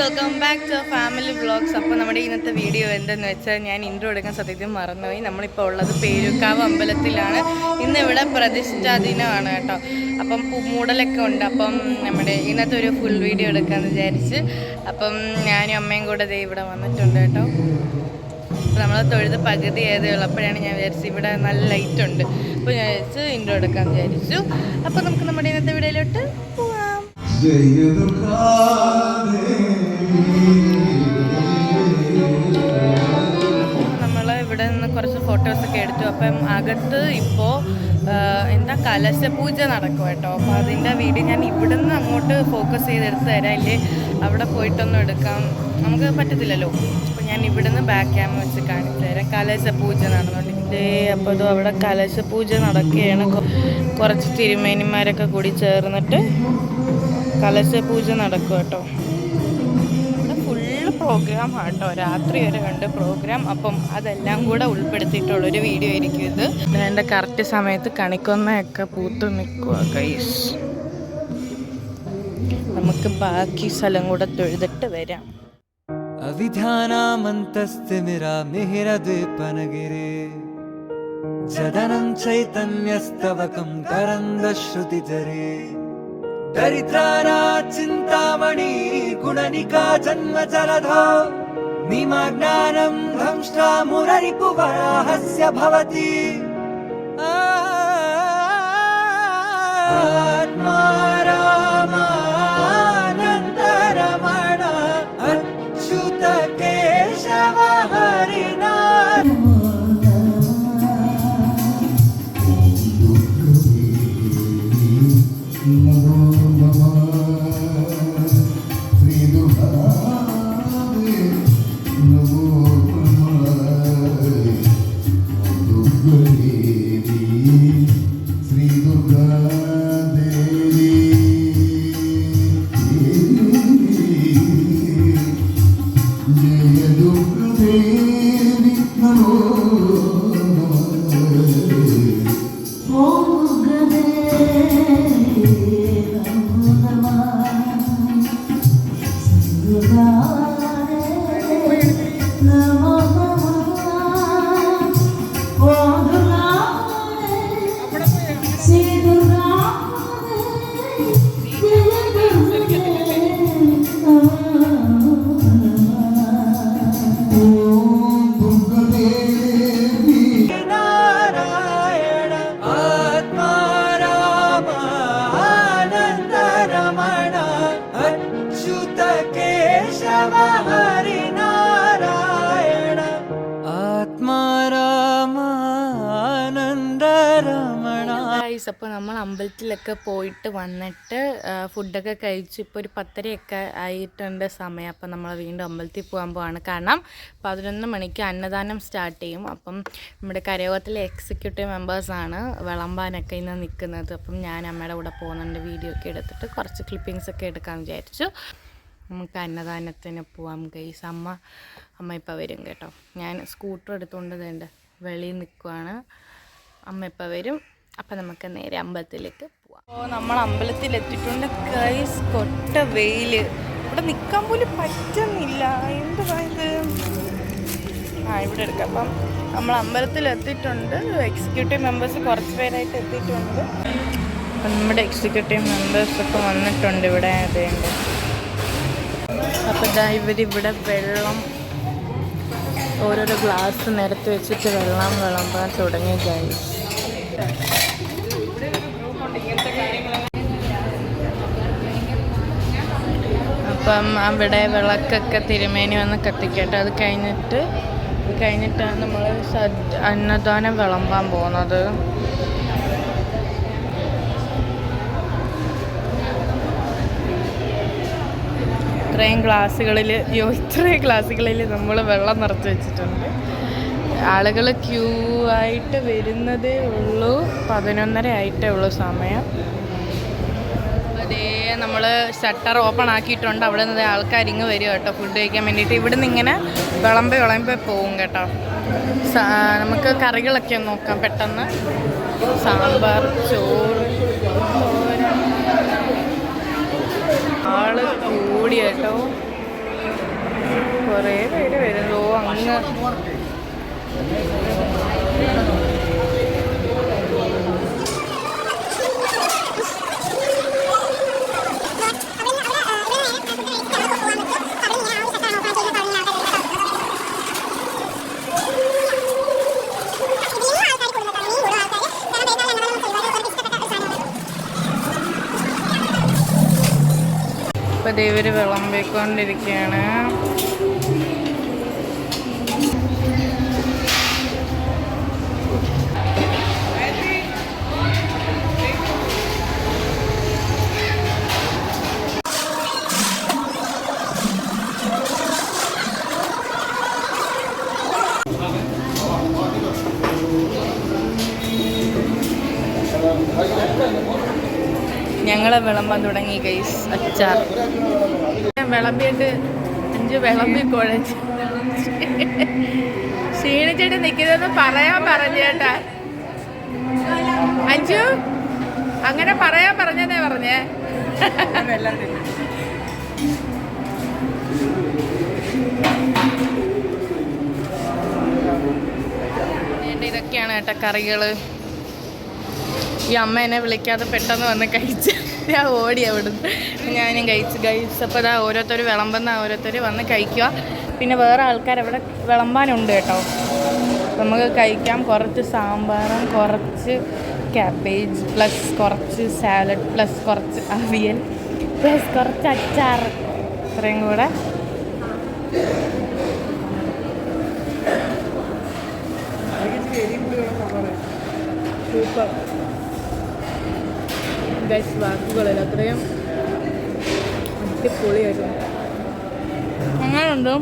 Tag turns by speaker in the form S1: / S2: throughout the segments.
S1: Welcome back to family vlogs അപ്പോൾ നമ്മുടെ ഇന്നത്തെ വീഡിയോ എന്തെന്ന് വെച്ചാൽ ഞാൻ ഇൻട്രോ എടുക്കാൻ സത്യത്തിൽ മറന്നുപോയി. നമ്മളിപ്പോൾ ഉള്ളത് പേരുക്കാവ് അമ്പലത്തിലാണ്. ഇന്ന് ഇവിടെ പ്രതിഷ്ഠാ ദിനമാണ് കേട്ടോ. അപ്പം മൂടലൊക്കെ ഉണ്ട്. അപ്പം നമ്മുടെ ഇന്നത്തെ ഒരു ഫുൾ വീഡിയോ എടുക്കാമെന്ന് വിചാരിച്ച് അപ്പം ഞാനും അമ്മയും കൂടെ ദേ ഇവിടെ വന്നിട്ടുണ്ട് കേട്ടോ. അപ്പോൾ നമ്മൾ തൊഴുത് പകുതി ഏതേ ഉള്ളപ്പോഴാണ് ഞാൻ വിചാരിച്ചത് ഇവിടെ നല്ല ലൈറ്റ് ഉണ്ട്. അപ്പോൾ ഞാൻ വിചാരിച്ചു ഇൻട്രോ എടുക്കാമെന്ന് വിചാരിച്ചു. അപ്പോൾ നമുക്ക് നമ്മുടെ ഇന്നത്തെ വീഡിയോയിലോട്ട് പോവാം. ഫോട്ടോസൊക്കെ എടുത്തു. അപ്പം അകത്ത് ഇപ്പോൾ എന്താ കലശപൂജ നടക്കും കേട്ടോ. അപ്പോൾ അതിന്റെ വീഡിയോ ഞാൻ ഇവിടെ നിന്ന് അങ്ങോട്ട് ഫോക്കസ് ചെയ്തെടുത്ത് തരാം. ഇല്ലേ? അവിടെ പോയിട്ടൊന്നും എടുക്കാം. നമുക്ക് പറ്റത്തില്ലല്ലോ. അപ്പോൾ ഞാൻ ഇവിടെ നിന്ന് ബാക്ക് ക്യാമ വെച്ച് കാണിച്ചു തരാം. കലശപൂജ നടന്നുകൊണ്ടിരിക്കുന്നത് അപ്പോൾ അതും അവിടെ കലശപൂജ നടക്കുകയാണ്. കുറച്ച് തിരുമേനിമാരൊക്കെ കൂടി ചേർന്നിട്ട് കലശപൂജ നടക്കും കേട്ടോ. പ്രോഗ്രാം കേട്ടോ രാത്രി വരെ ഉണ്ട് പ്രോഗ്രാം അപ്പം അതെല്ലാം കൂടെ ഉൾപ്പെടുത്തിയിട്ടുള്ളൊരു വീഡിയോ ആയിരിക്കും ഇത്. അതിന്റെ കറക്റ്റ് സമയത്ത് കണിക്കൊന്നയൊക്കെ പൂത്ത് നിൽക്കുക കൈസ് നമുക്ക് ബാക്കി സ്ഥലം കൂടെ തൊഴുതിട്ട് വരാം.
S2: അവിധാനാമന്തസ്തിമിരാ മിഹിരദ്വീപനഗിരേ ജദനം ചൈതന്യസ്തവകം കരന്ദശ്രുതിജരേ दरिद्राणा चिन्तामणि गुणनिका जन्म जलधो निमज्ञानं धंष्ट्रा मुररिपुवराहस्य भवति। आत्मा रामानन्दरमण
S1: അപ്പോൾ നമ്മൾ അമ്പലത്തിലൊക്കെ പോയിട്ട് വന്നിട്ട് ഫുഡൊക്കെ കഴിച്ച് ഇപ്പോൾ ഒരു പത്തരയൊക്കെ ആയിട്ടുണ്ട് സമയം. അപ്പോൾ നമ്മൾ വീണ്ടും അമ്പലത്തിൽ പോകാൻ പോവാണ്. കാരണം പതിനൊന്ന് മണിക്ക് അന്നദാനം സ്റ്റാർട്ട് ചെയ്യും. അപ്പം നമ്മുടെ കരയോഗത്തിലെ എക്സിക്യൂട്ടീവ് മെമ്പേഴ്സാണ് വിളമ്പാനൊക്കെ ഇന്ന് നിൽക്കുന്നത് അപ്പം ഞാൻ അമ്മയുടെ കൂടെ പോകുന്നുണ്ട്. വീഡിയോ ഒക്കെ എടുത്തിട്ട് കുറച്ച് ക്ലിപ്പിങ്സ് ഒക്കെ എടുക്കാൻ വിചാരിച്ചു. നമുക്ക് അന്നദാനത്തിന് പോവാം ഗൈസ് അമ്മ അമ്മ ഇപ്പോൾ വരും കേട്ടോ. ഞാൻ സ്കൂട്ടർ എടുത്തുകൊണ്ട് വേണ്ട വെളിയിൽ നിൽക്കുവാണ് അമ്മ ഇപ്പോൾ വരും. അപ്പം നമുക്ക് നേരെ അമ്പലത്തിലേക്ക് പോവാം. അപ്പോൾ നമ്മൾ അമ്പലത്തിൽ എത്തിയിട്ടുണ്ട്. കൈസ് കൊട്ട വെയിൽ ഇവിടെ നിൽക്കാൻ പോലും പറ്റുന്നില്ല. എന്തുവാ ആ ഇവിടെ എടുക്കാം. അപ്പം നമ്മൾ അമ്പലത്തിൽ എത്തിയിട്ടുണ്ട്. എക്സിക്യൂട്ടീവ് മെമ്പേഴ്സ് കുറച്ച് പേരായിട്ട് എത്തിയിട്ടുണ്ട്. നമ്മുടെ എക്സിക്യൂട്ടീവ് മെമ്പേഴ്സൊക്കെ വന്നിട്ടുണ്ട് ഇവിടെ. അതുകൊണ്ട് അപ്പോൾ ഇതാ ഇവരിവിടെ വെള്ളം ഓരോരോ ഗ്ലാസ് നിരത്തി വെച്ചിട്ട് വെള്ളം വിളമ്പാൻ തുടങ്ങി അപ്പം അവിടെ വിളക്കൊക്കെ തിരുമേനി വന്ന് കത്തിക്കട്ടെ. അത് കഴിഞ്ഞിട്ട് കഴിഞ്ഞിട്ടാണ് നമ്മൾ സദ് അന്നദാനം വിളമ്പാൻ പോകുന്നത്. ഇത്രയും ഗ്ലാസ്സുകളിൽ യോ ഇത്രയും ഗ്ലാസ്സുകളിൽ നമ്മൾ വെള്ളം നിറച്ച് വെച്ചിട്ടുണ്ട്. ആളുകൾ ക്യൂ ആയിട്ട് വരുന്നതേ ഉള്ളൂ. പതിനൊന്നര ആയിട്ടേ ഉള്ളൂ സമയം. അതേ നമ്മൾ ഷട്ടർ ഓപ്പൺ ആക്കിയിട്ടുണ്ട്. അവിടെ നിന്ന് ആൾക്കാർ ഇങ്ങ് വരും കേട്ടോ ഫുഡ് കഴിക്കാൻ വേണ്ടിയിട്ട്. ഇവിടെ നിന്ന് ഇങ്ങനെ വിളമ്പ വിളമ്പ പോവും കേട്ടോ. നമുക്ക് കറികളൊക്കെ ഒന്ന് നോക്കാം പെട്ടെന്ന്. സാമ്പാർ ചോറ് ആൾ കൂടി കേട്ടോ. കുറേ പേര് വരുന്നു. അങ്ങ്. വിളമ്പിക്കൊണ്ടിരിക്കുകയാണ് ഞങ്ങളെ വിളമ്പാൻ തുടങ്ങി ഗൈസ് അച്ചാർ. വിളമ്പിയിട്ട് അഞ്ച് വിളമ്പി കുഴച്ച്. ക്ഷീണിച്ചിട്ട് നിൽക്കുന്നതെന്ന് പറയാൻ പറഞ്ഞേട്ടാ അഞ്ചു അങ്ങനെ പറയാൻ പറഞ്ഞതേ പറഞ്ഞേ. ഇതൊക്കെയാണ് കേട്ടോ കറികൾ. ഈ അമ്മ എന്നെ വിളിക്കാതെ പെട്ടെന്ന് വന്ന് കഴിച്ച് ഞാൻ ഓടി അവിടുന്ന്. ഞാനും കഴിച്ച് കഴിച്ച് അപ്പോൾ ഇതാ ഓരോരുത്തർ വിളമ്പുന്ന ഓരോരുത്തർ വന്ന് കഴിക്കുക പിന്നെ വേറെ ആൾക്കാർ അവിടെ വിളമ്പാനുണ്ട് കേട്ടോ. നമുക്ക് കഴിക്കാം. കുറച്ച് സാമ്പാറും കുറച്ച് ക്യാബേജ് പ്ലസ് കുറച്ച് സാലഡ് പ്ലസ് കുറച്ച് അവിയൽ പ്ലസ് കുറച്ച് അച്ചാർ ഇത്രയും കൂടെ. സൂപ്പർ. ഗൈസ് വാക്കുകളില്ല അത്രയും അടിപൊളിയായിരുന്നു എങ്ങനെയുണ്ട്?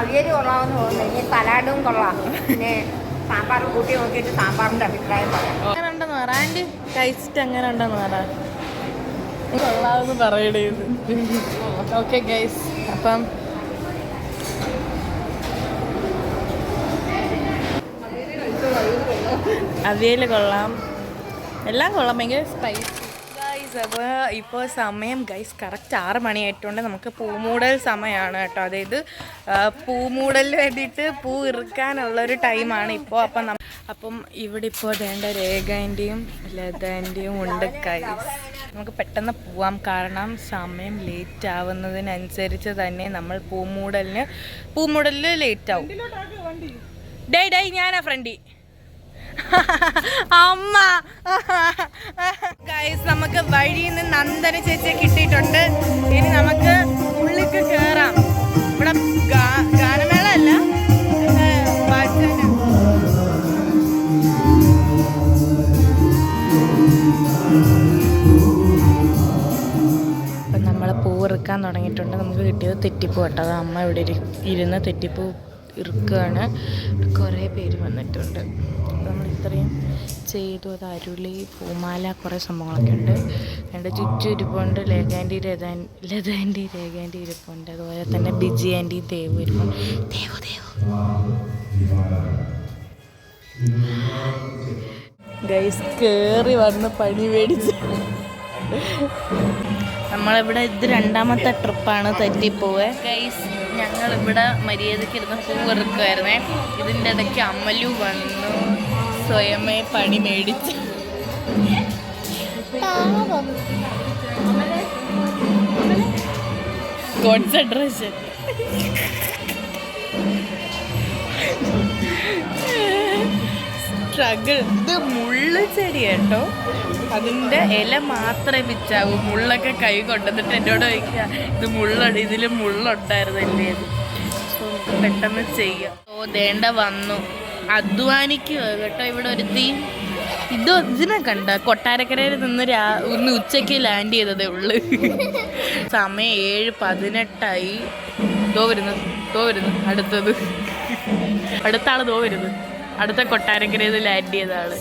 S3: അവിയൽ കൊള്ളാമെന്ന് തോന്നുന്നു. ഇനി സലാഡും കൊള്ളാം. പിന്നെ സാമ്പാർ കൂട്ടി നോക്കിയിട്ട് സാമ്പാറിന്റെ അഭിപ്രായം പറയാം.
S1: എങ്ങനെ ഉണ്ടെന്ന് പറ. ആന്റി കഴിച്ചിട്ട് എങ്ങനെ ഉണ്ടെന്ന് പറ. കൊള്ളാമെന്ന് പറയണേ ഇത്. ഓക്കെ ഗൈസ് അപ്പം അവിയൽ കൊള്ളാം. എല്ലാം കൊള്ളാം. ഭയങ്കര സ്പൈസി ഗൈസ് അപ്പോൾ ഇപ്പോൾ സമയം ഗൈസ് കറക്റ്റ് ആറ് മണിയായിട്ടുണ്ട്. നമുക്ക് പൂമൂടൽ സമയമാണ് കേട്ടോ. അതായത് പൂമൂടൽ പൂമൂടലിന് വേണ്ടിയിട്ട് പൂ ഇറുക്കാനുള്ളൊരു ടൈമാണ് ഇപ്പോൾ അപ്പം നമ്മൾ അപ്പം ഇവിടെ ഇപ്പോൾ വേണ്ട രേഖന്റെയും ലതേന്റെയും ഉണ്ട് ഗൈസ് നമുക്ക് പെട്ടെന്ന് പോവാം. കാരണം സമയം ലേറ്റ് ആവുന്നതിനനുസരിച്ച് തന്നെ നമ്മൾ പൂമൂടലിന് പൂമൂടലിൽ ലേറ്റ് ആവും. ഡേ ഡേ ഞാനാ ഫ്രണ്ടി. അമ്മ. ഗൈസ് നമുക്ക് വഴിയിൽ നിന്ന് നന്ദന ചേച്ചിയെ കിട്ടിയിട്ടുണ്ട്. ഇനി നമുക്ക് ഉള്ളിക്ക് കേറാം. ഇവിടെ ഗാനമേള അല്ല. അപ്പം നമ്മൾ പൂ തുടങ്ങിയിട്ടുണ്ട്. നമുക്ക് കിട്ടിയത് തെറ്റിപ്പൂ കേട്ടോ. അമ്മ ഇവിടെ ഇരി- ഇരുന്ന് തെറ്റിപ്പൂ ഇറുക്കുകയാണ് കുറേ പേര് വന്നിട്ടുണ്ട്. നമ്മൾ ഇത്രയും ചെയ്തു. അത് അരുളി പൂമാല കുറേ സംഭവങ്ങളൊക്കെ ഉണ്ട്. എന്റെ ചുറ്റു ഇരിപ്പുണ്ട്. ലേഖാന്റെ രഥാൻ ലതാന്റെ രേഖാന്റെ ഇരിപ്പുണ്ട്. അതുപോലെ തന്നെ ബിജി ആന്റി ദേവ് ഇരിപ്പുണ്ട്. ദേവ് ദേവ്. ഗൈസ് കയറി വന്ന് പണി മേടിച്ച്. നമ്മളിവിടെ ഇത് രണ്ടാമത്തെ ട്രിപ്പാണ് തെറ്റിപ്പോവേ. ഗൈസ് ഞങ്ങളിവിടെ മര്യാദയ്ക്ക് ഇരുന്ന് പൂവെറുക്കുമായിരുന്നേ ഇതിന്റെ ഇടയ്ക്ക് അമ്മലു വന്നു. സ്വയമേ പണി മേടിച്ച്. കോൺസെൻട്രേഷൻ സ്ട്രഗിൾ ഇത് മുള്ളു ചെടി കേട്ടോ. അതിന്റെ ഇല മാത്രമേ പിച്ചാവൂ മുള്ളൊക്കെ കൈ കൊണ്ടുവന്നിട്ട് എന്നോട് ചോദിക്കുക ഇത് മുള്ളുണ്ട് ഇതിൽ സോ പെട്ടെന്ന് ചെയ്യാം. ഓ ദേണ്ട വന്നു. അധ്വാനിക്കുക കേട്ടോ ഇവിടെ ഒരുത്തി. ഇത് ഇതിനെ കണ്ട? കൊട്ടാരക്കരയിൽ നിന്ന് രാ ഒന്ന് ഉച്ചയ്ക്ക് ലാൻഡ് ചെയ്തതേ ഉള്ളു. സമയം ഏഴ് പതിനെട്ടായി. ദോ വരുന്നു ദോ വരുന്നു അടുത്തത്. അടുത്ത തോ ദോ വരുന്നു. അടുത്ത കൊട്ടാരക്കരയിൽ ലാൻഡ് ചെയ്ത ആൾ.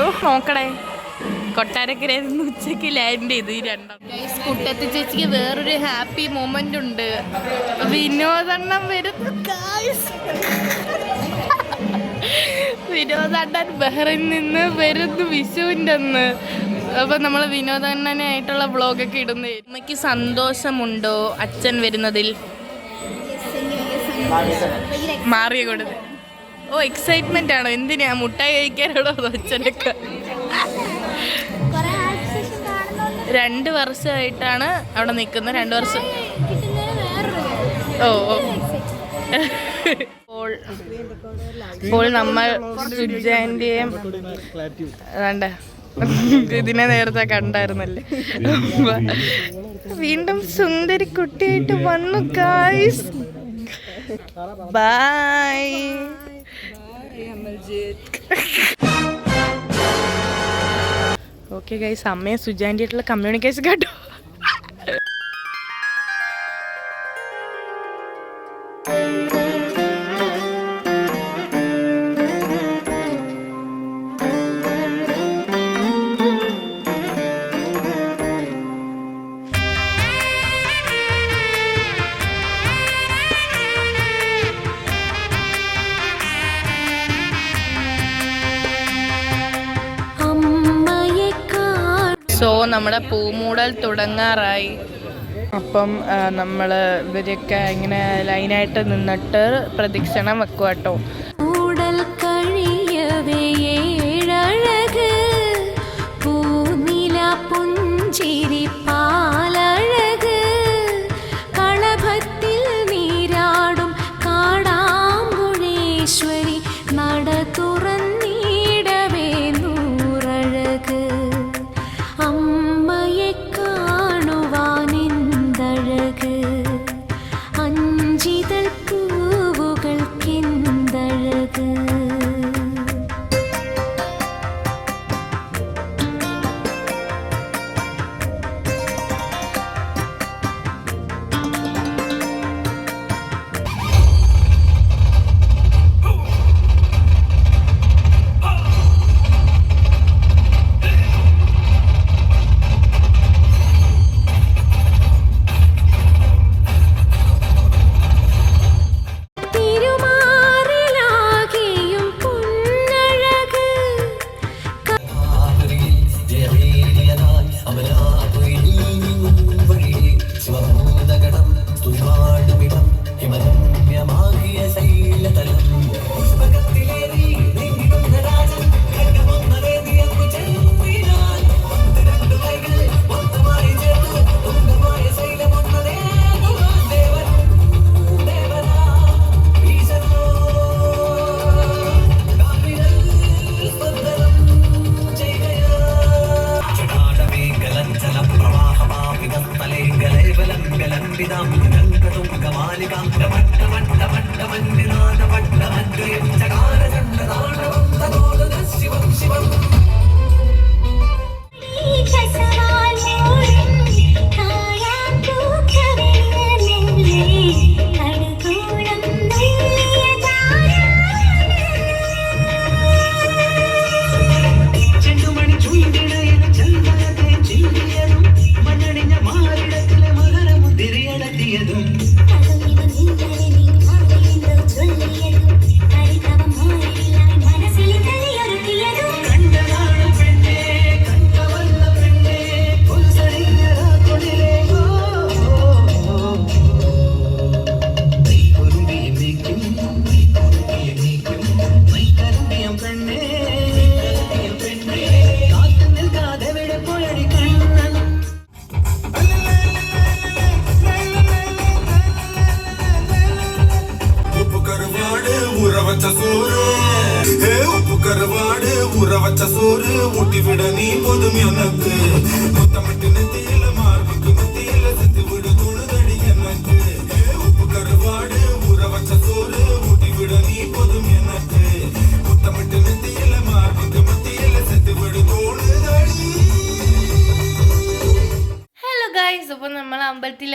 S1: ഓ നോക്കടേ. കൊട്ടാരക്കരയിൽ നിന്ന് ഉച്ചയ്ക്ക് ലാൻഡ് ചെയ്ത് ഈ രണ്ടാം കുട്ടത്തി ചേച്ചിക്ക് വേറൊരു ഹാപ്പി മൊമെന്റ് ഉണ്ട്. വിനോദണ്ണം വരുന്നു guys. വിനോദണ്ണൻ ബഹ്റിൻ നിന്ന് വരുന്നു വിഷുവിന്റെ അന്ന് അപ്പൊ നമ്മൾ വിനോദണ്ണനായിട്ടുള്ള വ്ളോഗൊക്കെ ഇടുന്നേ. അമ്മയ്ക്ക് സന്തോഷമുണ്ടോ? അച്ഛൻ വരുന്നതിൽ? മാറിയ കൊടുത്ത്. ഓ എക്സൈറ്റ്മെന്റ് ആണോ? എന്തിനാ? മുട്ടായി കഴിക്കാനാണോ അച്ഛനൊക്കെ? രണ്ട് വർഷമായിട്ടാണ് അവിടെ നിൽക്കുന്നത്. രണ്ട് വർഷം. ഓ ഓ. അപ്പോൾ നമ്മൾ സുജാന്റെയും വേണ്ട. ഇതിനെ നേരത്തെ കണ്ടായിരുന്നല്ലേ? വീണ്ടും സുന്ദരി കുട്ടിയായിട്ട് വന്നു ഗായ്സ് ബൈ ഓക്കെ ഗൈസ് അമ്മയെ സുജാന്റെ ആയിട്ടുള്ള കമ്മ്യൂണിക്കേഷൻ കേട്ടോ. സോ നമ്മുടെ പൂമൂടൽ തുടങ്ങാറായി. അപ്പം നമ്മൾ ഇവരൊക്കെ ഇങ്ങനെ ലൈനായിട്ട് നിന്നിട്ട് പ്രദക്ഷിണം വെക്കുക കേട്ടോ
S4: കൂടൽ കഴിയവേ ഏഴഴക് പൂനില പുഞ്ചിരി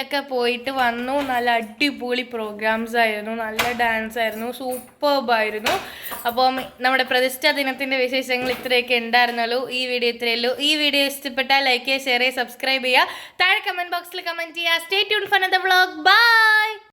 S1: അമ്പലത്തിലൊക്കെ പോയിട്ട് വന്നു. നല്ല അടിപൊളി പ്രോഗ്രാംസ് ആയിരുന്നു. നല്ല ഡാൻസ് ആയിരുന്നു. സൂപ്പർബായിരുന്നു അപ്പം നമ്മുടെ പ്രതിഷ്ഠാ ദിനത്തിന്റെ വിശേഷങ്ങൾ ഇത്രയൊക്കെ ഉണ്ടായിരുന്നുള്ളൂ. ഈ വീഡിയോ ഇത്രയേ ഉള്ളൂ. ഈ വീഡിയോ ഇഷ്ടപ്പെട്ടാൽ ലൈക്ക് ചെയ്യുക ഷെയർ ചെയ്യുക. സബ്സ്ക്രൈബ് ചെയ്യുക താഴെ കമന്റ് ബോക്സിൽ കമന്റ് ചെയ്യുക. Stay tuned for the vlog bye